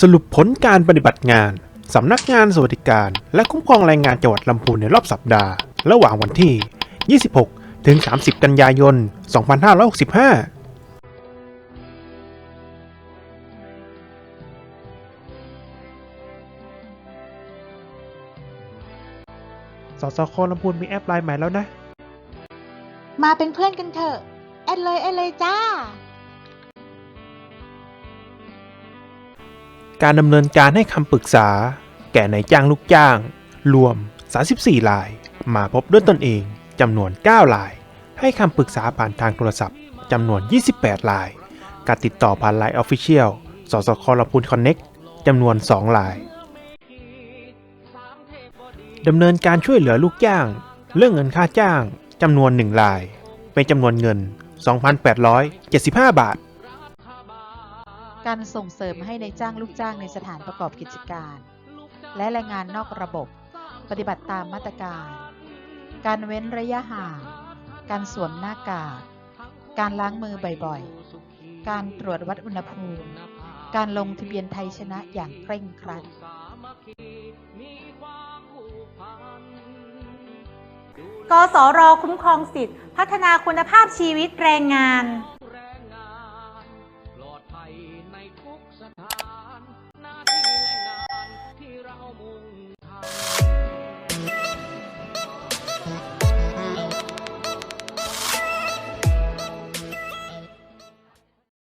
สรุปผลการปฏิบัติงาน สำนักงานสวัสดิการ และคุ้มครองแรงงานจังหวัดลำพูนในรอบสัปดาห์ ระหว่างวันที่ 26 ถึง 30 กันยายน 2565สสคลำพูนมีแอปไลน์ใหม่แล้วนะ มาเป็นเพื่อนกันเถอะ แอดเลย แอดเลยจ้า การดำเนินการให้คำปรึกษา แก่นายจ้างลูกจ้าง รวม 34ราย มาพบด้วยตนเองจำนวน 9ราย ให้คำปรึกษาผ่านทางโทรศัพท์จำนวน 28ราย การติดต่อผ่านไลน์ Official สสคลพูนคอนเน็กจำนวน 2รายดำเนินการช่วยเหลือลูกจ้าง เรื่องเงินค่าจ้างจำนวน 1 ราย เป็นจำนวนเงิน 2,875 บาท การส่งเสริมให้ในจ้างลูกจ้างในสถานประกอบกิจการ และแรงงานนอกระบบ ปฏิบัติตามมาตรการ การเว้นระยะห่าง การสวมหน้ากาก การล้างมือบ่อยๆ การตรวจวัดอุณหภูมิ การลงทะเบียนไทยชนะอย่างเคร่งครัดกสรคุ้มครองสิทธิพัฒนาคุณภาพชีวิตแรงงาน